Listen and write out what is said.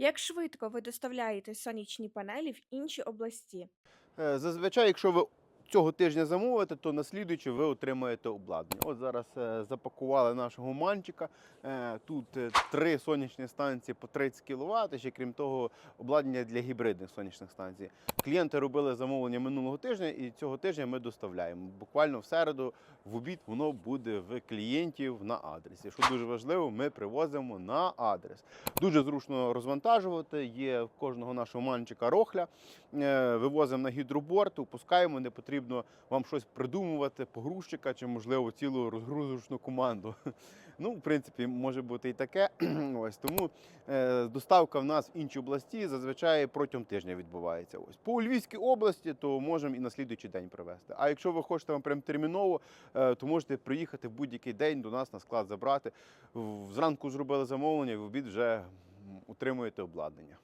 Як швидко ви доставляєте сонячні панелі в інші області? Е, Зазвичай, якщо ви цього тижня замовите, то на слідуючий ви отримаєте обладнання. От зараз е, запакували нашого манчика. Е, Тут е, три сонячні станції по 30 кВт, ще крім того, обладнання для гібридних сонячних станцій. Клієнти робили замовлення минулого тижня, і цього тижня ми доставляємо. Буквально в середу, в обід, воно буде в клієнтів на адресі. Що дуже важливо, ми привозимо на адрес. Дуже зручно розвантажувати. Є в кожного нашого манчика рохля. Вивозимо на гідроборд, опускаємо, не потрібно вам щось придумувати, погрузчика чи, можливо, цілу розгрузочну команду. Ну, в принципі, може бути і таке. Ось тому е, доставка в нас в інші області зазвичай протягом тижня відбувається. Ось по Львівській області, то можемо і на слідуючий день привезти. А якщо ви хочете вам прям терміново, е, то можете приїхати в будь-який день до нас на склад забрати. Зранку зробили замовлення, в обід вже отримуєте обладнання.